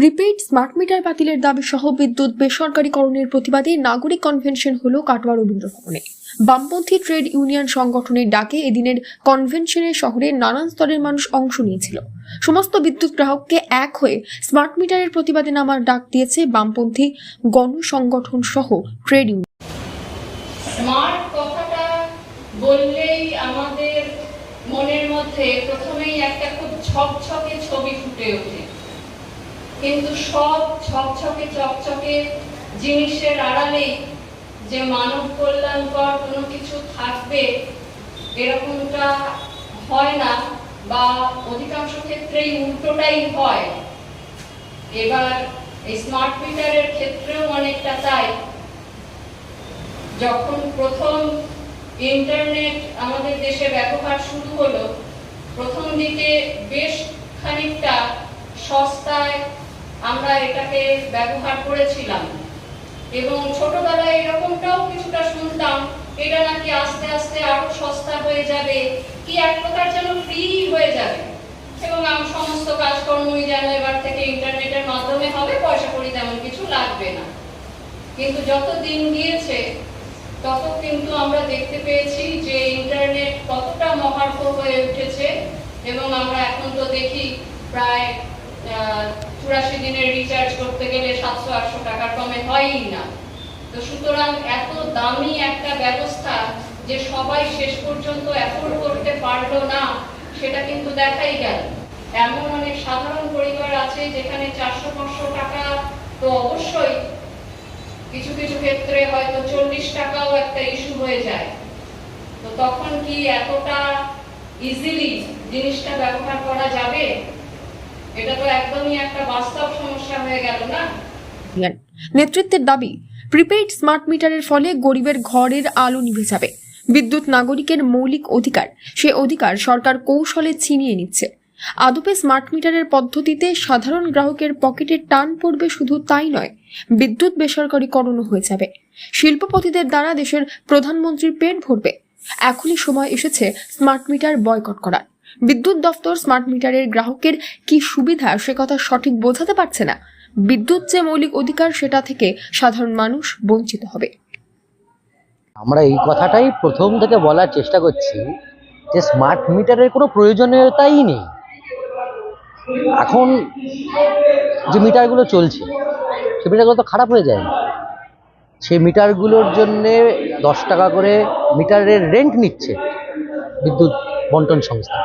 Prepaid smart meter বাতিলের দাবি সহ বিদ্যুৎ বেসরকারীকরণের প্রতিবাদে নাগরিক কনভেনশন হল কাটোয়া রবীন্দ্র ভবনে বামপন্থী ট্রেড ইউনিয়ন সংগঠনের ডাকে এদিনের কনভেনশনে শহরে নানান স্তরের মানুষ অংশ নিয়েছিল। সমস্ত বিদ্যুৎ গ্রাহককে এক হয়ে স্মার্ট মিটারের প্রতিবাদে নামার ডাক দিয়েছে বামপন্থী গণসংগঠন সহ ট্রেড ইউনিয়ন স্মার্ট কথাটা বললেই আমাদের মনের মধ্যে প্রথমেই একটা খুব ছবি ফুটে ওঠে। কিন্তু সব ছকছকে চকচকে জিনিসের আড়ালেই যে মানব কল্যাণকর কোনো কিছু থাকবে, এরকমটা হয় না বা অধিকাংশ ক্ষেত্রেই উল্টোটাই হয়। এবার এই স্মার্ট মিটারের ক্ষেত্রেও অনেকটা তাই। যখন প্রথম ইন্টারনেট আমাদের দেশে ব্যবহার শুরু হলো, প্রথম দিকে বেশ খানিকটা সস্তায় আমরা এটাকে ব্যবহার করেছিলাম। এবং ছোটবেলায় এরকমটাও কিছুটা শুনতাম, এটা নাকি আস্তে আস্তে আরও সস্তা হয়ে যাবে, কি এক প্রকার যেন ফ্রি হয়ে যাবে। এবং আম, সমস্ত কাজকর্মই যেন এবার থেকে ইন্টারনেটের মাধ্যমে হবে, পয়সা করি তেমন কিছু লাগবে না। কিন্তু যত দিন গিয়েছে, তত কিন্তু আমরা দেখতে পেয়েছি যে ইন্টারনেট কতটা মহার্ঘ হয়ে উঠেছে। এবং আমরা এখন তো দেখি প্রায় চুরাশি দিনের রিচার্জ করতে গেলে সাতশো, আটশো টাকার কমে হয়ই না। তো সুতরাং এত দামি একটা ব্যবস্থা যে সবাই শেষ পর্যন্ত অ্যাফোর্ড করতে পারল না, সেটা কিন্তু দেখাই গেল। এমন অনেক সাধারণ পরিবার আছে যেখানে চারশো, পাঁচশো টাকা তো অবশ্যই কিছু কিছু ক্ষেত্রে হয়তো চল্লিশ টাকাও একটা ইস্যু হয়ে যায়। তো তখন কি এতটা ইজিলি জিনিসটা ব্যবহার করা যাবে? নেতৃত্বের দাবি প্রিপেইড স্মার্ট মিটারের ফলে গরিবের ঘরের আলো নিভে যাবে। বিদ্যুৎ নাগরিকের মৌলিক অধিকার, সে অধিকার সরকার কৌশলে ছিনিয়ে নিচ্ছে। আদপে স্মার্ট মিটারের পদ্ধতিতে সাধারণ গ্রাহকের পকেটে টান পড়বে শুধু তাই নয়, বিদ্যুৎ বেসরকারীকরণও হয়ে যাবে। শিল্পপতিদের দ্বারা দেশের প্রধানমন্ত্রীর পেট ভরবে। এখনই সময় এসেছে স্মার্ট মিটার বয়কট করার। বিদ্যুৎ দফতর স্মার্ট মিটারের গ্রাহকের কি সুবিধা? সে কথা সঠিক বোঝাতে পারছে না। বিদ্যুৎ যে মৌলিক অধিকার, সেটা থেকে সাধারণ মানুষ বঞ্চিত হবে। আমরা এই কথাটাই প্রথম থেকে বলার চেষ্টা করছি যে স্মার্ট মিটারের কোনো প্রয়োজনীয়তাই নেই। এখন যে মিটারগুলো চলছে, সে মিটারগুলো তো খারাপ হয়ে যায় না। সেই মিটারগুলোর জন্যে দশ টাকা করে মিটারের রেন্ট নিচ্ছে বিদ্যুৎ বন্টন সংস্থা।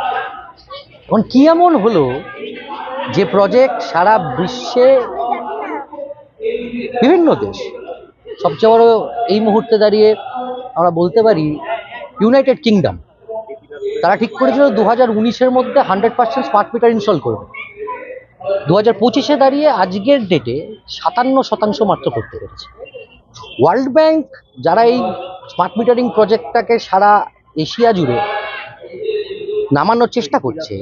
এখন কি এমন হলো যে প্রজেক্ট সারা বিশ্বে বিভিন্ন দেশ, সবচেয়ে বড় এই মুহূর্তে দাঁড়িয়ে আমরা বলতে পারি ইউনাইটেড কিংডম তারা ঠিক করেছিল দু হাজার উনিশের মধ্যে hundred percent smart meter install করবে। দু হাজার পঁচিশে দাঁড়িয়ে আজকের ডেটে সাতান্ন শতাংশ মাত্র করতে পেরেছে। ওয়ার্ল্ড ব্যাংক যারা এই স্মার্ট মিটারিং প্রজেক্টটাকে সারা এশিয়া জুড়ে নামানোর চেষ্টা করছে।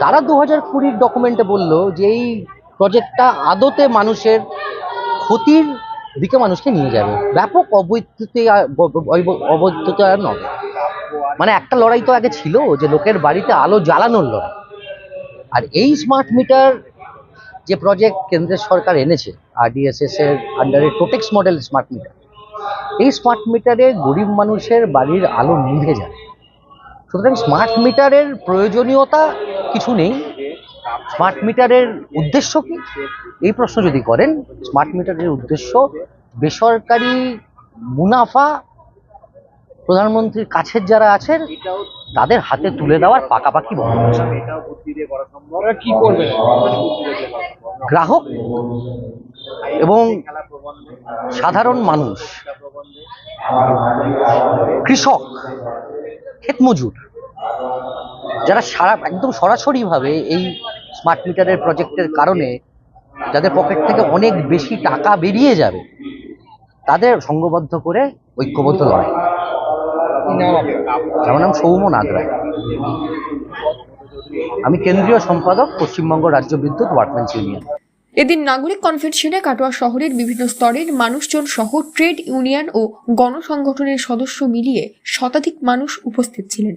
তারা দু হাজার কুড়ির ডকুমেন্টে বলল যে এই প্রজেক্টটা আদতে মানুষের ক্ষতির দিকে মানুষকে নিয়ে যাবে। ব্যাপক অবৈধতে অবৈধতা নয়। মানে একটা লড়াই তো আগে ছিল যে লোকের বাড়িতে আলো জ্বালানোর লড়াই। আর এই স্মার্ট মিটার যে প্রজেক্ট কেন্দ্রের সরকার এনেছে আরডিএসএস এর আন্ডারে টোটেক্স মডেল স্মার্ট মিটার এই স্মার্ট মিটারে গরিব মানুষের বাড়ির আলো নিভে যায়। সুতরাং স্মার্ট মিটারের প্রয়োজনীয়তা কিছু নেই। স্মার্ট মিটারের উদ্দেশ্য কি? এই প্রশ্ন যদি করেন স্মার্ট মিটারের উদ্দেশ্য বেসরকারি মুনাফা প্রধানমন্ত্রীর কাছের যারা আছেন তাদের হাতে তুলে দেওয়ার পাকাপাকি বন্ধ কি করবে? গ্রাহক এবং সাধারণ মানুষ কৃষক ক্ষেতমজুর যারা সারা একদম সরাসরিভাবে এই স্মার্ট মিটারের প্রজেক্টের কারণে যাদের পকেট থেকে অনেক বেশি টাকা বেরিয়ে যাবে, তাদের সঙ্গবদ্ধ করে ঐক্যবদ্ধ লড়াই আমার নাম সৌম নাগরায়। আমি কেন্দ্রীয় সম্পাদক, পশ্চিমবঙ্গ রাজ্য বিদ্যুৎ ওয়ার্কম্যানস ইউনিয়ন এদিন নাগরিক কনভেনশনে কাটোয়া শহরের বিভিন্ন স্তরের মানুষজন সহ ট্রেড ইউনিয়ন ও গণসংগঠনের সদস্য মিলিয়ে শতাধিক মানুষ উপস্থিত ছিলেন।